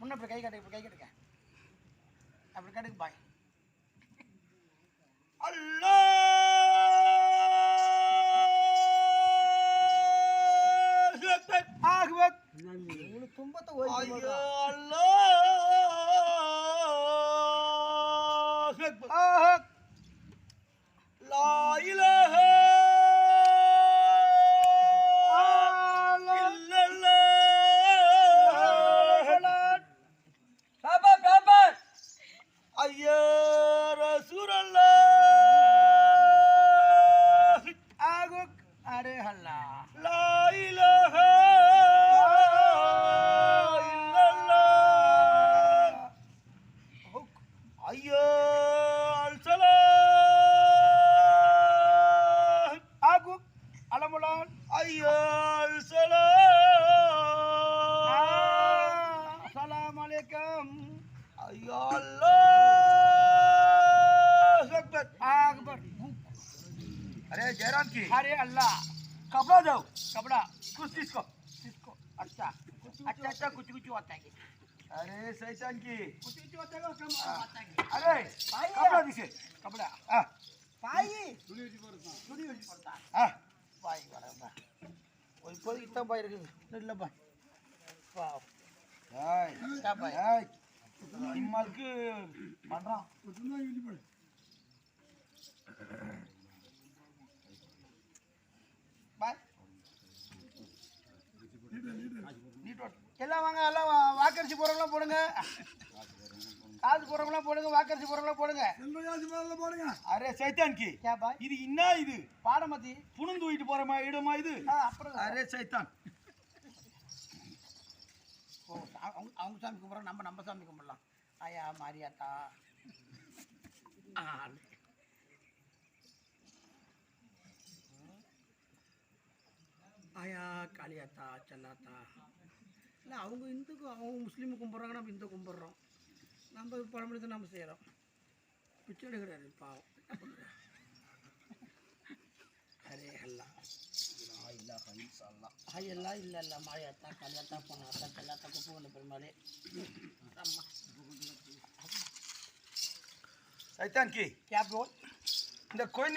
முன்ன இப்படி கை கட்டு இப்படி கை கட்டுங்க அப்படி கட்டுக்கு பாய் அல்லாஹ் அக்பர். ஆகுவத் துன்பத்தை ஓய்வு ஐயா, ஐயா, ரசூலல்லாஹ். ஆகுக் அரே ஹல்லா லா இலாஹ. ஐயா, अरे जयराम की अरे अल्लाह कपड़ा दो कपड़ा कुछ किसको किसको अच्छा अच्छा अच्छा कुछ कुछ होता है अरे सैशन की कुछ कुछ होता है कम अरे भाई कपड़ा दिखे कपड़ा हां भाई सुनियो जी पड़ता सुनियो जी पड़ता हां भाई बड़ा कोई कोई इतना भाई रखे ले बा वाओ हाय क्या भाई हाय निम्मलக்கு பண்றான் கொஞ்சம் தான் இழுபடு எல்லாம் வாங்க எல்லாம் வாக்கரிசி போகிறவங்களாம் போடுங்க. காசு போறவங்களாம் போடுங்க வாக்கரிசி போறவங்களாம் போடுங்க. போடுங்க அரே சைத்தான்கி கேப்பா இது என்ன இது? பாடமத்தி புணந்து வீட்டு போறமா இடமா இது? அப்புறம் அரே சைத்தான். ஓ அவங்க அவங்க சாமி கும்பிட்றோம் நம்ம நம்ம சாமி கும்பிடலாம். ஐயா மாரியாத்தா. ஆயா காளியாத்தா செல்லாத்தா. இல்லை அவங்க இந்துக்கும் அவங்க முஸ்லீம் கும்பிட்றாங்க நம்ம இந்து கும்பிட்றோம். நம்ம பழமொழி நம்ம செய்கிறோம் பிச்சை எடுக்கிறாரு பாவம். அரே அல்லா இல்லா அல்லா ஹையெல்லாம் இல்லை இல்லை மாயாத்தா கல்யாத்தா பொண்ணாத்தா பெருமாளே. கேப் இந்த கோயில்